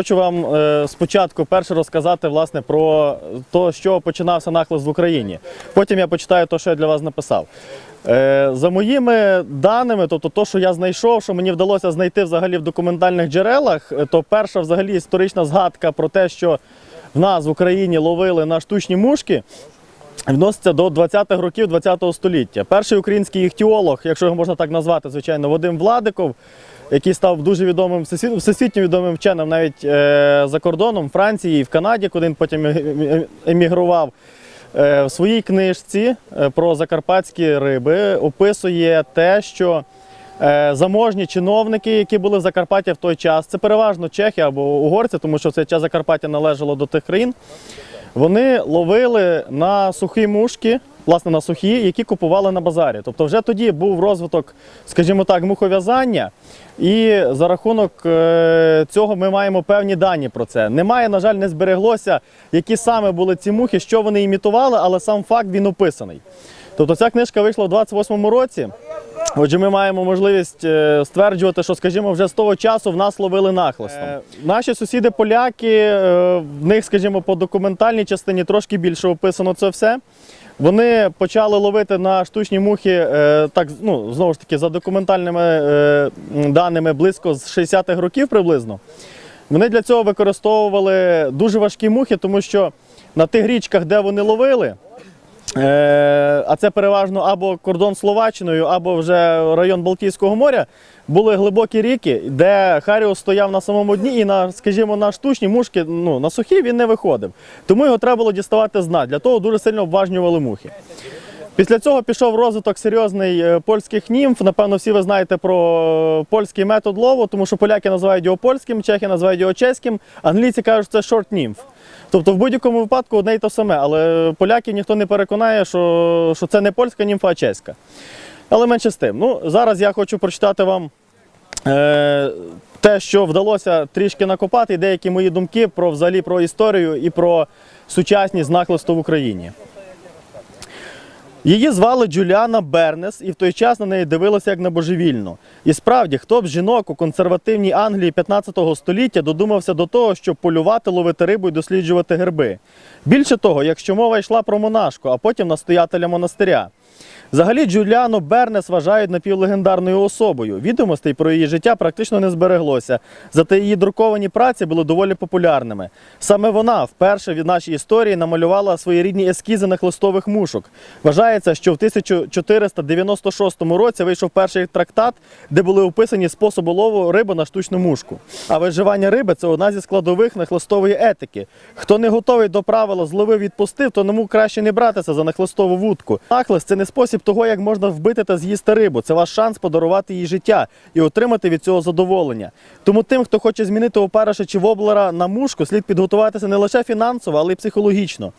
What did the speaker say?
Хочу вам е, спочатку перше розказати власне про те, що починався нахлист в Україні. Потім я почитаю те, що я для вас написав. Е, за моїми даними, тобто то, що я знайшов, що мені вдалося знайти взагалі в документальних джерелах, е, то перша взагалі історична згадка про те, що в нас в Україні ловили на штучні мушки. Відноситься до 20-х років 20-го століття. Перший український іхтіолог, якщо його можна так назвати, звичайно, Вадим Владиков, який став дуже відомим всесвітньо відомим вченим навіть е, за кордоном Франції і в Канаді, куди він потім емігрував. Е, в своїй книжці е, про закарпатські риби описує те, що е, заможні чиновники, які були в Закарпатті в той час, це переважно чехи або угорці, тому що в цей час Закарпаття належало до тих країн. Вони ловили на сухі мушки, власне, на сухі, які купували на базарі. Тобто вже тоді був розвиток, скажімо так, мухов'язання, і за рахунок е, цього ми маємо певні дані про це. Немає, на жаль, не збереглося, які саме були ці мухи, що вони імітували, але сам факт він описаний. Тобто ця книжка вийшла в 28-му році. Отже, ми маємо можливість е, стверджувати, що, скажімо, вже з того часу в нас ловили нахлестом. Наші сусіди поляки, е, в них, скажімо, по документальній частині трошки більше описано це все. Вони почали ловити на штучні мухи, е, так ну знову ж таки, за документальними е, даними близько з 60-х років приблизно. Вони для цього використовували дуже важкі мухи, тому що на тих річках, де вони ловили, Е, а це переважно або кордон Словаччиною, або вже район Балтійського моря. Були глибокі ріки, де Харіус стояв на самому дні і на, скажімо, на штучні мушки, ну, на сухі він не виходив. Тому його треба було діставати з дна. Для того дуже сильно обважнювали мухи. Після цього пішов розвиток серйозний е, польських німф. Напевно, всі ви знаєте про польський метод лову, тому що поляки називають його польським, чехи називають його чеським, англійці кажуть, що це шорт німф. Тобто в будь-якому випадку одне й те саме, але поляків ніхто не переконає, що, що це не польська німфа, а чеська. Але менше з тим. Ну, зараз я хочу прочитати вам е, те, що вдалося трішки накопати, і деякі мої думки про взагалі про історію і про сучасність нахлисту в Україні. Її звали Джуліана Бернес, і в той час на неї дивилося як на божевільну. І справді, хто б жінок у консервативній Англії 15 століття додумався до того, щоб полювати, ловити рибу і досліджувати герби. Більше того, якщо мова йшла про монашку, а потім настоятеля монастиря. Взагалі Джуліану Бернес вважають напівлегендарною особою. Відомостей про її життя практично не збереглося, зате її друковані праці були доволі популярними. Саме вона вперше в нашій історії намалювала своєрідні ескізи нахлистових мушок. Вважається, що в 1496 році вийшов перший трактат, де були описані способи лову риби на штучну мушку. А виживання риби це одна зі складових нахлистової етики. Хто не готовий до правила зловив відпустив, то тому краще не братися за нахлистову вудку. Нахлист це не спосіб того, як можна вбити та з'їсти рибу. Це ваш шанс подарувати їй життя і отримати від цього задоволення. Тому тим, хто хоче змінити опариша чи воблера на мушку, слід підготуватися не лише фінансово, але й психологічно.